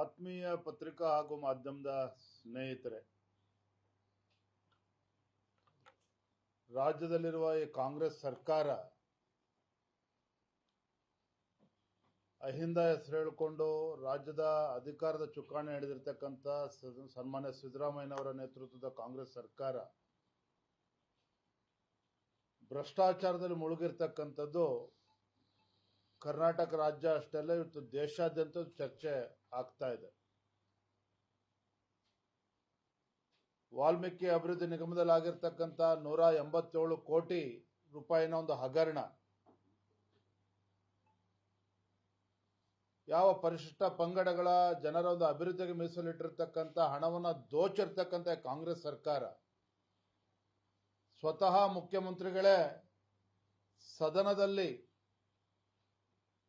ಆತ್ಮೀಯ ಪತ್ರಿಕಾ ಹಾಗೂ ಮಾಧ್ಯಮದ ಸ್ನೇಹಿತರೆ, ರಾಜ್ಯದಲ್ಲಿರುವ ಈ ಕಾಂಗ್ರೆಸ್ ಸರ್ಕಾರ ಅಹಿಂದ ಹೆಸರು ಹೇಳಿಕೊಂಡು ರಾಜ್ಯದ ಅಧಿಕಾರದ ಚುಕ್ಕಾಣಿ ಹಿಡಿದಿರ್ತಕ್ಕಂಥ ಸನ್ಮಾನ್ಯ ಸಿದ್ದರಾಮಯ್ಯನವರ ನೇತೃತ್ವದ ಕಾಂಗ್ರೆಸ್ ಸರ್ಕಾರ ಭ್ರಷ್ಟಾಚಾರದಲ್ಲಿ ಮುಳುಗಿರ್ತಕ್ಕಂಥದ್ದು ಕರ್ನಾಟಕ ರಾಜ್ಯ ಅಷ್ಟೇ ಅಲ್ಲ ಇವತ್ತು ದೇಶಾದ್ಯಂತ ಚರ್ಚೆ ಆಗ್ತಾ ಇದೆ. ವಾಲ್ಮೀಕಿ ಅಭಿವೃದ್ಧಿ ನಿಗಮದಲ್ಲಿ ಆಗಿರ್ತಕ್ಕಂಥ ನೂರ ಎಂಬತ್ತೇಳು ಕೋಟಿ ರೂಪಾಯಿನ ಒಂದು ಹಗರಣ. ಯಾವ ಪರಿಶಿಷ್ಟ ಪಂಗಡಗಳ ಜನರ ಒಂದು ಅಭಿವೃದ್ಧಿಗೆ ಮೀಸಲಿಟ್ಟಿರ್ತಕ್ಕಂಥ ಹಣವನ್ನ ದೋಚಿರ್ತಕ್ಕಂಥ ಕಾಂಗ್ರೆಸ್ ಸರ್ಕಾರ. ಸ್ವತಃ ಮುಖ್ಯಮಂತ್ರಿಗಳೇ ಸದನದಲ್ಲಿ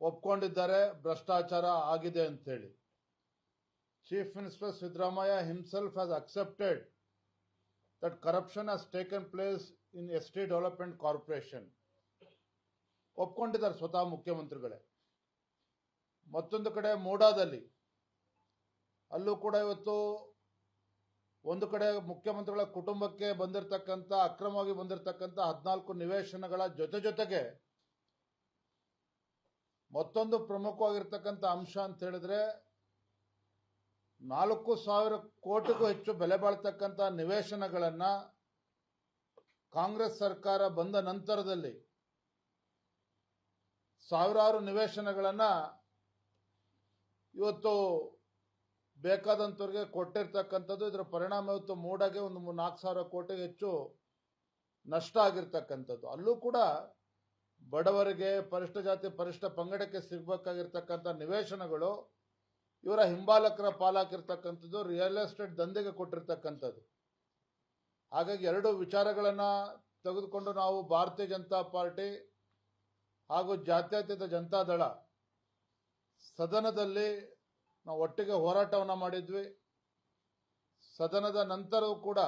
ಒಪ್ಕೊಂಡಿದ್ದಾರೆ, ಭ್ರಷ್ಟಾಚಾರ ಆಗಿದೆ ಅಂತೇಳಿ chief minister Siddaramaiah himself has accepted that corruption has taken place in S T development corporation ಒಪ್ಕೊಂಡಿದ್ದಾರೆ ಸ್ವತಃ ಮುಖ್ಯಮಂತ್ರಿಗಳೇ. ಮತ್ತೊಂದು ಕಡೆ ಮೂಡಾದಲ್ಲಿ, ಅಲ್ಲೂ ಕೂಡ ಇವತ್ತು ಒಂದು ಕಡೆ ಮುಖ್ಯಮಂತ್ರಿಗಳ ಕುಟುಂಬಕ್ಕೆ ಬಂದಿರತಕ್ಕಂಥ, ಅಕ್ರಮವಾಗಿ ಬಂದಿರತಕ್ಕಂಥ ಹದಿನಾಲ್ಕು ನಿವೇಶನಗಳ ಜೊತೆ ಜೊತೆಗೆ ಮತ್ತೊಂದು ಪ್ರಮುಖವಾಗಿರ್ತಕ್ಕಂಥ ಅಂಶ ಅಂತ ಹೇಳಿದ್ರೆ ನಾಲ್ಕು ಸಾವಿರ ಕೋಟಿಗೂ ಹೆಚ್ಚು ಬೆಲೆ ಬಾಳ್ತಕ್ಕಂಥ ನಿವೇಶನಗಳನ್ನ ಕಾಂಗ್ರೆಸ್ ಸರ್ಕಾರ ಬಂದ ನಂತರದಲ್ಲಿ ಸಾವಿರಾರು ನಿವೇಶನಗಳನ್ನ ಇವತ್ತು ಬೇಕಾದಂಥವ್ರಿಗೆ ಕೊಟ್ಟಿರ್ತಕ್ಕಂಥದ್ದು. ಇದರ ಪರಿಣಾಮ ಇವತ್ತು ಮೂಡಾಗೆ ಒಂದು ನಾಲ್ಕು ಸಾವಿರ ಕೋಟಿಗೆ ಹೆಚ್ಚು ನಷ್ಟ ಆಗಿರ್ತಕ್ಕಂಥದ್ದು. ಅಲ್ಲೂ ಕೂಡ ಬಡವರಿಗೆ ಪರಿಷ್ಠ ಜಾತಿ, ಪರಿಷ್ಠ ಪಂಗಡಕ್ಕೆ ಸಿಗಬೇಕಾಗಿರ್ತಕ್ಕಂಥ ನಿವೇಶನಗಳು ಇವರ ಹಿಂಬಾಲಕರ ಪಾಲಾಗಿರ್ತಕ್ಕಂಥದ್ದು ರಿಯಲ್ ಎಸ್ಟೇಟ್ ದಂಧೆಗೆ ಕೊಟ್ಟಿರ್ತಕ್ಕಂಥದ್ದು. ಹಾಗಾಗಿ ಎರಡು ವಿಚಾರಗಳನ್ನು ತೆಗೆದುಕೊಂಡು ನಾವು ಭಾರತೀಯ ಜನತಾ ಪಾರ್ಟಿ ಹಾಗೂ ಜಾತ್ಯತೀತ ಜನತಾದಳ ಸದನದಲ್ಲಿ ನಾವು ಒಟ್ಟಿಗೆ ಹೋರಾಟವನ್ನು ಮಾಡಿದ್ವಿ. ಸದನದ ನಂತರವೂ ಕೂಡ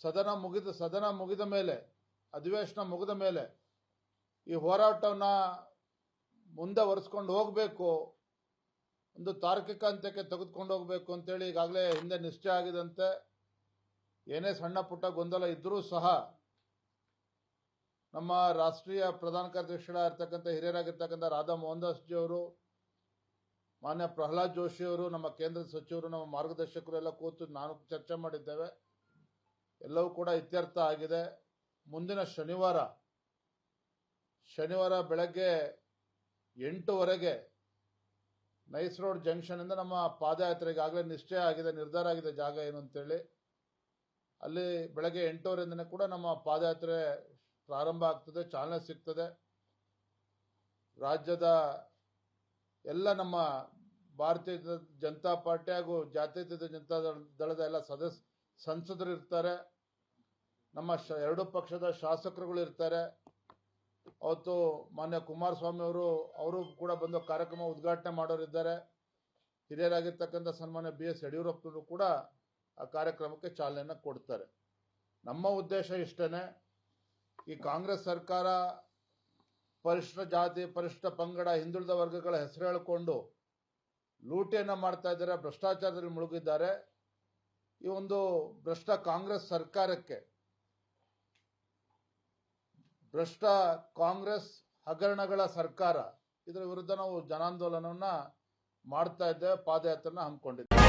ಸದನ ಮುಗಿದ ಸದನ ಮುಗಿದ ಮೇಲೆ, ಅಧಿವೇಶನ ಮುಗಿದ ಮೇಲೆ ಈ ಹೋರಾಟವನ್ನು ಮುಂದೆ ಒರೆಸ್ಕೊಂಡು ಹೋಗಬೇಕು, ಒಂದು ತಾರ್ಕಿಕ ಅಂತ್ಯಕ್ಕೆ ತೆಗೆದುಕೊಂಡು ಹೋಗಬೇಕು ಅಂತೇಳಿ ಈಗಾಗಲೇ ಹಿಂದೆ ನಿಶ್ಚಯ ಆಗಿದಂತೆ ಏನೇ ಸಣ್ಣ ಪುಟ್ಟ ಗೊಂದಲ ಇದ್ದರೂ ಸಹ ನಮ್ಮ ರಾಷ್ಟ್ರೀಯ ಪ್ರಧಾನ ಕಾರ್ಯದರ್ಶಿಗಳಾಗಿರ್ತಕ್ಕಂಥ ಹಿರಿಯರಾಗಿರ್ತಕ್ಕಂಥ ರಾಧಾ ಮೋಹನ್ ದಾಸ್ ಜಿ ಅವರು ಮಾನ್ಯ ಪ್ರಹ್ಲಾದ್ ಜೋಶಿ ಅವರು ನಮ್ಮ ಕೇಂದ್ರ ಸಚಿವರು, ನಮ್ಮ ಮಾರ್ಗದರ್ಶಕರು ಎಲ್ಲ ಕೂತು ನಾನು ಚರ್ಚೆ ಮಾಡಿದ್ದೇವೆ. ಎಲ್ಲವೂ ಕೂಡ ಇತ್ಯರ್ಥ ಆಗಿದೆ. ಮುಂದಿನ ಶನಿವಾರ ಶನಿವಾರ ಬೆಳಗ್ಗೆ ಎಂಟುವರೆಗೆ ನೈಸ್ ರೋಡ್ ಜಂಕ್ಷನ್ ಇಂದ ನಮ್ಮ ಪಾದಯಾತ್ರೆಗೆ ಆಗಲೇ ನಿಶ್ಚಯ ಆಗಿದೆ, ನಿರ್ಧಾರ ಆಗಿದೆ ಜಾಗ ಏನು ಅಂತೇಳಿ. ಅಲ್ಲಿ ಬೆಳಗ್ಗೆ ಎಂಟುವರೆಯಿಂದನೇ ಕೂಡ ನಮ್ಮ ಪಾದಯಾತ್ರೆ ಪ್ರಾರಂಭ ಆಗ್ತದೆ, ಚಾಲನೆ ಸಿಗ್ತದೆ. ರಾಜ್ಯದ ಎಲ್ಲ ನಮ್ಮ ಭಾರತೀಯ ಜನತಾ ಪಾರ್ಟಿ ಹಾಗೂ ಜಾತ್ಯತೀತ ಜನತಾ ದಳ- ದಳದ ಎಲ್ಲ ಸದಸ್ಯ, ಸಂಸದರು ಇರ್ತಾರೆ. ನಮ್ಮ ಎರಡು ಪಕ್ಷದ ಶಾಸಕರುಗಳು ಇರ್ತಾರೆ. ಅವತ್ತು ಮಾನ್ಯ ಕುಮಾರಸ್ವಾಮಿ ಅವರು ಅವರು ಕೂಡ ಬಂದು ಕಾರ್ಯಕ್ರಮ ಉದ್ಘಾಟನೆ ಮಾಡೋರಿದ್ದಾರೆ ಹಿರಿಯರಾಗಿರ್ತಕ್ಕಂಥ ಸನ್ಮಾನ್ಯ ಬಿ ಎಸ್ ಯಡಿಯೂರಪ್ಪನವರು ಕೂಡ ಆ ಕಾರ್ಯಕ್ರಮಕ್ಕೆ ಚಾಲನೆಯನ್ನು ಕೊಡ್ತಾರೆ. ನಮ್ಮ ಉದ್ದೇಶ ಇಷ್ಟೇ ಈ ಕಾಂಗ್ರೆಸ್ ಸರ್ಕಾರ ಪರಿಷ್ಠ ಜಾತಿ, ಪರಿಷ್ಠ ಪಂಗಡ, ಹಿಂದುಳಿದ ವರ್ಗಗಳ ಹೆಸರು ಹೇಳಿಕೊಂಡು ಲೂಟಿಯನ್ನು ಮಾಡ್ತಾ ಇದ್ದಾರೆ, ಭ್ರಷ್ಟಾಚಾರದಲ್ಲಿ ಮುಳುಗಿದ್ದಾರೆ. ಈ ಒಂದು ಭ್ರಷ್ಟ ಕಾಂಗ್ರೆಸ್ ಸರ್ಕಾರಕ್ಕೆ ಭ್ರಷ್ಟ ಕಾಂಗ್ರೆಸ್ ಹಗರಣಗಳ ಸರ್ಕಾರ. ಇದರ ವಿರುದ್ಧ ನಾವು ಜನಾಂದೋಲನವನ್ನು ಮಾಡ್ತಾ ಇದ್ದೇವೆ ಪಾದಯಾತ್ರೆನ ಹಮ್ಮಿಕೊಂಡಿದ್ದೇವೆ